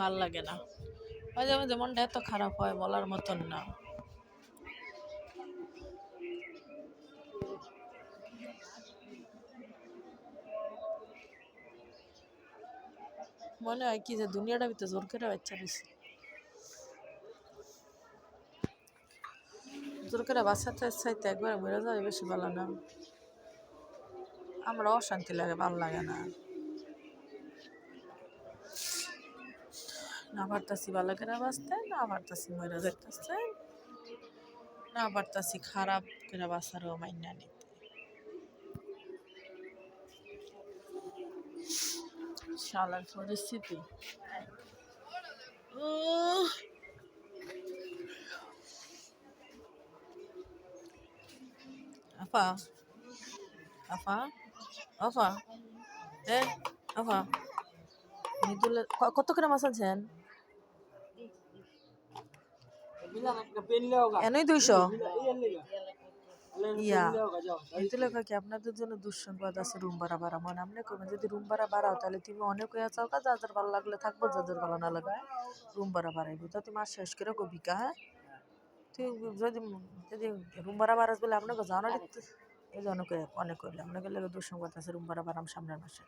ভালো লাগে না। মাঝে মাঝে মনটা এত খারাপ হয় বলার মতন না। মনে হয় কি যে দুনিয়াটা ভিতরে জোর করে বাচ্চা রয়েছে। জোর করে বাচ্চাতে চাইতে একবার মরে যাওয়া বেশি ভালো না। আমরা অশান্তি লাগে, ভালো লাগে না। না পারতাছি ভালো করে বাঁচতে, না পারতাছি মরে যাইতেছে। না পারতাছি খারাপ করে বাঁচারও মাইনা নিতে। শালার পরিস্থিতি। উহ। আপা আপা আপা এ আপা কত করে মাছ আনছেন? এনই দুইশো? ইয়া। মৃদুলের কি আপনাদের জন্য দুঃসংবাদ আছে রুম ভাড়া বাড়া মানে আপনি করবেন যদি রুম ভাড়া বাড়াও, তাহলে তুমি অনেক হয়ে চাও কাজ, যাদের ভালো লাগলে থাকব, যাদের ভালো না লাগে রুম ভাড়া বাড়াইবো। তা তুমি মাস শেষ করে কবি কা হ্যাঁ? তুই যদি যদি রুম ভাড়া বাড়াস বলে আপনাকে জানো এই জন্য অনেক করলে আপনাকে লাগে দুঃসংবাদ আছে রুম ভাড়া বাড়াম সামনের মাসে।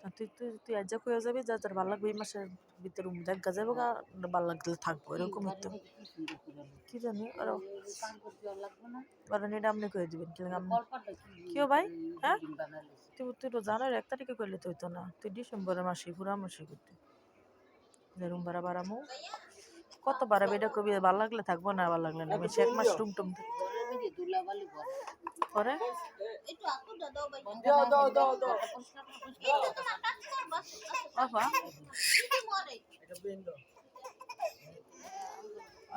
তা তুই তুই তুই আজ কয়ে যাবি যা যার ভালো লাগবে এই মাসের ভিতরে রুম দেখা যাব গা ভালো লাগলে থাকব এরকম হতো কি জানি আরও এটা আপনি কয়ে দিবেন কি আপনি? কেউ ভাই? হ্যাঁ? তুই তুই তো জানার এক তারিখে করলে তো হইতো না। তুই ডিসেম্বরের মাসে পুরা মাসে করতে। রুম ভাড়া বাড়ামো। কত বাড়াবে এটা কবি ভালো লাগলে থাকব না ভালো লাগলে না। আমি এক মাস রুম টুম করে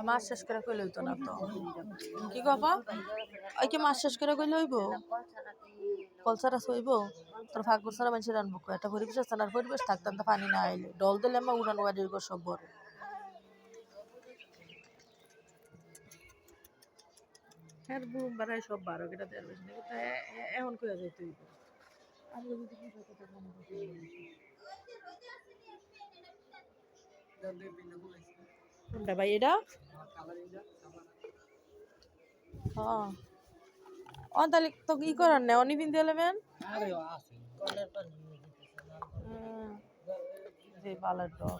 মাস শেষ করে কইলে হইতো না তো। কি ওই কি মাস শেষ করে কইলে হইব? কলসারা হইব তোর ফাঁকবর সারা মানুষের আনব কো। একটা পরিবেশ আছে না পরিবেশ থাকতাম তো পানি না আইলে। ডল দিলে আমার উড়ান ঘর সব বড় হ্যাঁ বুম বাড়াই সব বারো কেটা দেড় বেশি নাকি তা এ- এ- এখন কইয়া যাইতে হইব। আমি যদি পূজা করতে মনে করতে কোনটা ভাই এটা? হ্যাঁ। ও তাহলে তো ই করার না অনি পিন দিয়ে নেবেন যে পালার ডগ।